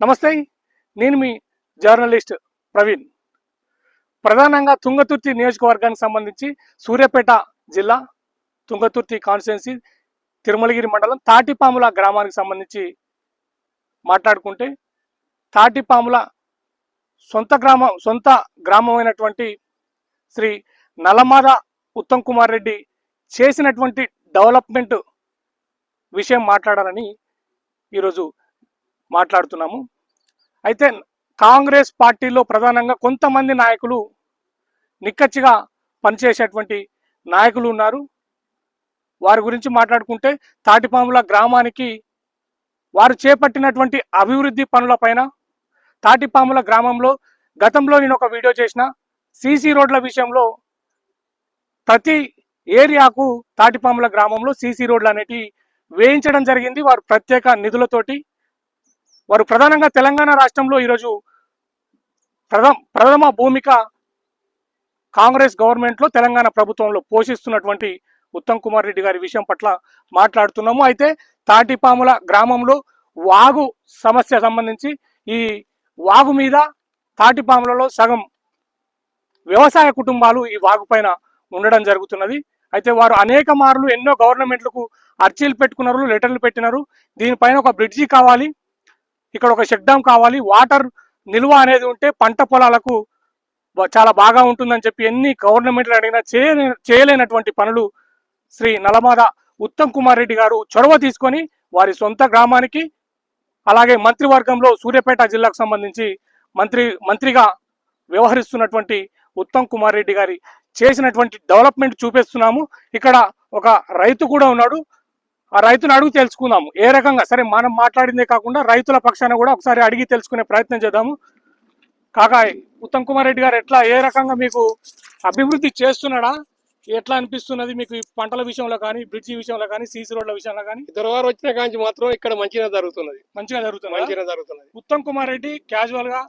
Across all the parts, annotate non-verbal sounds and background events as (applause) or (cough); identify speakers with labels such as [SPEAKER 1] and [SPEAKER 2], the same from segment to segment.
[SPEAKER 1] నమస్తే నేను మీ జర్నలిస్ట్ ప్రవీణ్. ప్రధానంగా తుంగతుర్తి నియోజకవర్గానికి సంబంధించి సూర్యాపేట జిల్లా తుంగతుర్తి కాన్స్టిట్యున్సీ తిరుమలగిరి మండలం తాటిపాముల గ్రామానికి సంబంధించి మాట్లాడుకుంటే తాటిపాముల సొంత గ్రామం సొంత గ్రామమైనటువంటి శ్రీ నలమాద ఉత్తమ్ కుమార్ రెడ్డి చేసినటువంటి డెవలప్మెంట్ విషయం మాట్లాడాలని ఈరోజు మాట్లాడుతున్నాము. అయితే కాంగ్రెస్ పార్టీలో ప్రధానంగా కొంతమంది నాయకులు నిక్కచ్చిగా పనిచేసేటువంటి నాయకులు ఉన్నారు. వారి గురించి మాట్లాడుకుంటే తాటిపాముల గ్రామానికి వారు చేపట్టినటువంటి అభివృద్ధి పనులపైన తాటిపాముల గ్రామంలో గతంలో నేను ఒక వీడియో చేసిన సీసీ రోడ్ల విషయంలో ప్రతి ఏరియాకు తాటిపాముల గ్రామంలో సీసీ రోడ్లు అనేటివి వేయించడం జరిగింది. వారు ప్రత్యేక నిధులతోటి వారు ప్రధానంగా తెలంగాణ రాష్ట్రంలో ఈరోజు ప్రథమ ప్రథమ భూమిక కాంగ్రెస్ గవర్నమెంట్లో తెలంగాణ ప్రభుత్వంలో పోషిస్తున్నటువంటి ఉత్తమ్ కుమార్ రెడ్డి గారి విషయం పట్ల మాట్లాడుతున్నాము. అయితే తాటిపాముల గ్రామంలో వాగు సమస్య సంబంధించి ఈ వాగు మీద తాటిపాములలో సగం వ్యవసాయ కుటుంబాలు ఈ వాగు పైన ఉండడం జరుగుతున్నది. అయితే వారు అనేక మార్లు ఎన్నో గవర్నమెంట్లకు అర్జీలు పెట్టుకున్నారు లెటర్లు పెట్టినారు. దీనిపైన ఒక బ్రిడ్జి కావాలి. ఇక్కడ ఒక షెడ్ డ్యామ్ కావాలి. వాటర్ నిల్వ అనేది ఉంటే పంట పొలాలకు చాలా బాగా ఉంటుందని చెప్పి ఎన్ని గవర్నమెంట్లు అడిగినా చేయలే చేయలేనటువంటి పనులు శ్రీ నలమాద ఉత్తమ్ కుమార్ రెడ్డి గారు చొరవ తీసుకొని వారి సొంత గ్రామానికి అలాగే మంత్రివర్గంలో సూర్యాపేట జిల్లాకు సంబంధించి మంత్రి మంత్రిగా వ్యవహరిస్తున్నటువంటి ఉత్తమ్ కుమార్ రెడ్డి గారి చేసినటువంటి డెవలప్మెంట్ చూపిస్తున్నాము. ఇక్కడ ఒక రైతు కూడా ఉన్నాడు. ఆ రైతును అడుగు తెలుసుకుందాము. ఏ రకంగా? సరే మనం మాట్లాడిందే కాకుండా రైతుల పక్షాన కూడా ఒకసారి అడిగి తెలుసుకునే ప్రయత్నం చేద్దాము. కాకా ఉత్తమ్ కుమార్ రెడ్డి గారు ఎట్లా ఏ రకంగా మీకు అభివృద్ధి చేస్తున్నాడా? ఎట్లా అనిపిస్తున్నది మీకు పంటల విషయంలో కానీ బ్రిడ్జి విషయంలో కానీ సీసీ రోడ్ల విషయంలో కానీ?
[SPEAKER 2] ఇద్దరు వారు వచ్చిన కాంచి మాత్రం ఇక్కడ మంచిగా జరుగుతున్నది.
[SPEAKER 1] మంచిగా జరుగుతుంది
[SPEAKER 2] మంచిగా జరుగుతున్నది.
[SPEAKER 1] ఉత్తమ్ కుమార్ రెడ్డి క్యాజువల్గా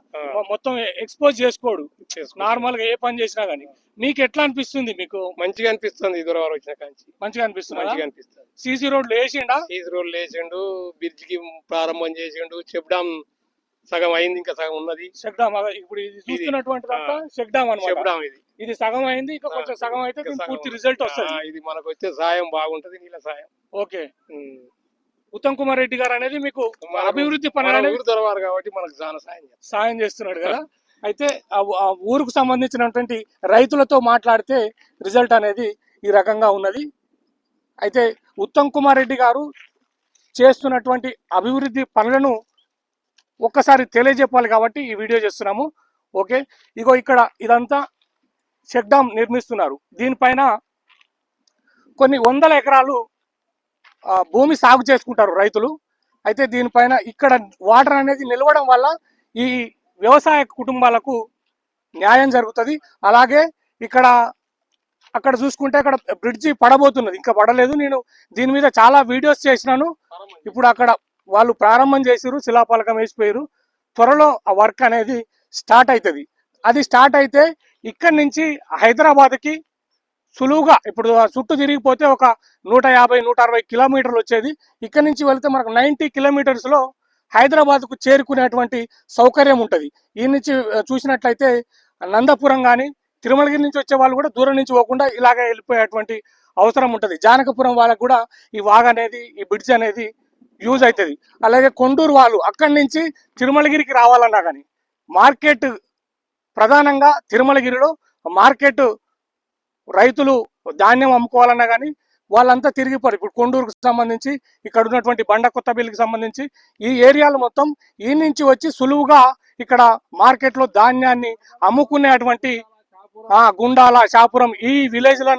[SPEAKER 1] మొత్తం ఎక్స్పోజ్ చేసుకోడు.
[SPEAKER 2] చేసుకో.
[SPEAKER 1] నార్మల్గా ఏ పని చేసినా గానీ. మీకు ఎట్లా అనిపిస్తుంది మీకు?
[SPEAKER 2] మంచిగా అనిపిస్తుంది ఇద్దరు వారు వచ్చిన కాంచి.
[SPEAKER 1] మంచిగా అనిపిస్తుంది?
[SPEAKER 2] మంచిగా అనిపిస్తుంది.
[SPEAKER 1] సీసీ రోడ్లు వేసిండా?
[SPEAKER 2] ఈజ్ రోడ్ వేసిండు బ్రిడ్జ్కి ప్రారంభం చేసిండు చెప్పడం సగం అయింది ఇంకా సగం ఉన్నది.
[SPEAKER 1] ఇప్పుడు ఇది చూస్తున్నటువంటి అనమాట
[SPEAKER 2] ఇది.
[SPEAKER 1] ఇది సగం అయింది ఇంకా కొంచెం సగం అయితే. పూర్తి రిజల్ట్ వస్తుంది.
[SPEAKER 2] ఇది మనకు వచ్చే సాయం బాగుంటది నీళ్ళ సాయం.
[SPEAKER 1] ఓకే. ఉత్తమ్ కుమార్ రెడ్డి గారు అనేది మీకు అభివృద్ధి పనులు
[SPEAKER 2] దొరవారు కాబట్టి మనకు చాలా సాయం.
[SPEAKER 1] సాయం చేస్తున్నాడు కదా. (laughs) అయితే ఆ ఊరుకు సంబంధించినటువంటి రైతులతో మాట్లాడితే రిజల్ట్ అనేది ఈ రకంగా ఉన్నది. అయితే ఉత్తమ్ కుమార్ రెడ్డి గారు చేస్తున్నటువంటి అభివృద్ధి పనులను ఒక్కసారి తెలియజెప్పాలి కాబట్టి ఈ వీడియో చేస్తున్నాము. ఓకే? ఇగో ఇక్కడ ఇదంతా చెక్ డామ్ నిర్మిస్తున్నారు. దీనిపైన కొన్ని వందల ఎకరాలు భూమి సాగు చేసుకుంటారు రైతులు. అయితే దీనిపైన ఇక్కడ వాటర్ అనేది నిలవడం వల్ల ఈ వ్యవసాయ కుటుంబాలకు న్యాయం జరుగుతుంది. అలాగే ఇక్కడ అక్కడ చూసుకుంటే అక్కడ బ్రిడ్జి పడబోతున్నది. ఇంకా పడలేదు. నేను దీని మీద చాలా వీడియోస్ చేసినాను. ఇప్పుడు అక్కడ వాళ్ళు ప్రారంభం చేసిరు శిలాపలకం వేసిపోయారు త్వరలో ఆ వర్క్ అనేది స్టార్ట్ అవుతుంది అది స్టార్ట్ అయితే ఇక్కడి నుంచి హైదరాబాద్కి సులువుగా ఇప్పుడు ఆ చుట్టూ తిరిగిపోతే ఒక నూట యాభై నూట అరవై కిలోమీటర్లు వచ్చేది. ఇక్కడి నుంచి వెళ్తే మనకు నైంటీ కిలోమీటర్స్లో హైదరాబాద్కు చేరుకునేటువంటి సౌకర్యం ఉంటుంది. ఈ నుంచి చూసినట్లయితే నందపురం కానీ తిరుమలగిరి నుంచి వచ్చే వాళ్ళు కూడా దూరం నుంచి పోకుండా ఇలాగే వెళ్ళిపోయేటువంటి అవసరం ఉంటుంది. జానకపురం వాళ్ళకు కూడా ఈ వాగ్ అనేది ఈ బ్రిడ్జ్ అనేది యూజ్ అవుతుంది. అలాగే కొండూరు వాళ్ళు అక్కడి నుంచి తిరుమలగిరికి రావాలన్నా కానీ మార్కెట్ ప్రధానంగా తిరుమలగిరిలో మార్కెట్ రైతులు ధాన్యం అమ్ముకోవాలన్నా కానీ వాళ్ళంతా తిరిగిపోరు ఇప్పుడు కొండూరుకు సంబంధించి ఇక్కడ ఉన్నటువంటి బండ కొత్తపల్లికి సంబంధించి ఈ ఏరియాలు మొత్తం ఈ నుంచి వచ్చి సులువుగా ఇక్కడ మార్కెట్లో ధాన్యాన్ని అమ్ముకునేటువంటి గుండాల షాపురం ఈ విలేజ్లో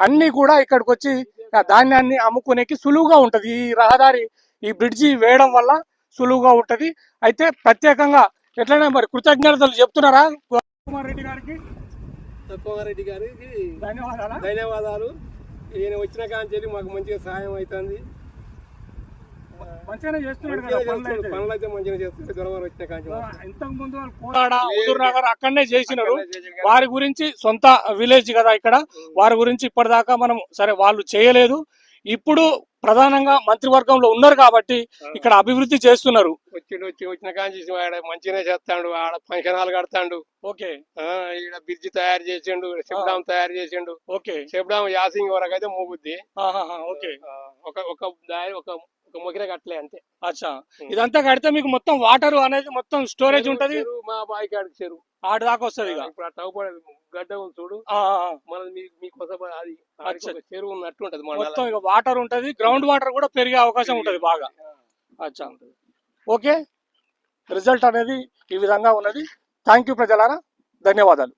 [SPEAKER 1] అన్నీ కూడా ఇక్కడికి వచ్చి ఆ ధాన్యాన్ని అమ్ముకునేకి సులువుగా ఉంటుంది. ఈ రహదారి ఈ బ్రిడ్జి వేయడం వల్ల సులువుగా ఉంటది. అయితే ప్రత్యేకంగా ఎట్లనే మరి కృతజ్ఞతలు చెప్తున్నారా? కుమార్ రెడ్డి గారికి
[SPEAKER 2] రెడ్డి గారికి
[SPEAKER 1] ధన్యవాదాలు.
[SPEAKER 2] ధన్యవాదాలు. ఈయన వచ్చిన కాంచి మాకు మంచిగా సాయం అవుతుంది.
[SPEAKER 1] మంచిగానే చేస్తున్నాడు పనులు. అయితే.
[SPEAKER 2] మంచిగా దొరవారు వచ్చిన
[SPEAKER 1] ఇంతకు ముందు వాళ్ళు అక్కడనే చేసినారు. వారి గురించి సొంత విలేజ్ కదా ఇక్కడ. వారి గురించి ఇప్పటిదాకా మనం సరే వాళ్ళు చేయలేదు. ఇప్పుడు ప్రధానంగా మంత్రివర్గంలో ఉన్నారు కాబట్టి ఇక్కడ అభివృద్ధి చేస్తున్నారు.
[SPEAKER 2] వచ్చిన ఆడ మంచిగానే చేస్తాడు ఆడ ఫంక్షన్ హాల్ కడతాడు.
[SPEAKER 1] ఓకే.
[SPEAKER 2] ఈడ బ్రిడ్జి తయారు చేసిండు శివడాం తయారు చేసిండు.
[SPEAKER 1] ఓకే.
[SPEAKER 2] శివడాం యాసింగ్ వరకు అయితే మూగుద్ది.
[SPEAKER 1] ఓకే.
[SPEAKER 2] ఒక ఒక దారి ఒక ఒక మొగిర కట్టలే అంతే.
[SPEAKER 1] అచ్చా. ఇదంతా కడితే మీకు మొత్తం వాటర్ అనేది మొత్తం స్టోరేజ్ ఉంటది?
[SPEAKER 2] మా బావి కాడికి చెరువు.
[SPEAKER 1] ఆడు దాకా వస్తుంది ఇక?
[SPEAKER 2] ఇప్పుడు గడ్డ ఉంది చూడు. మన మీకోసం అది చెరువు ఉన్నట్టు ఉంటది
[SPEAKER 1] మొత్తం ఇక వాటర్ ఉంటది గ్రౌండ్ వాటర్ కూడా పెరిగే అవకాశం ఉంటది బాగా. అచ్చా. ఓకే. రిజల్ట్ అనేది ఈ విధంగా ఉన్నది. థ్యాంక్ యూ ప్రజలారా. ధన్యవాదాలు.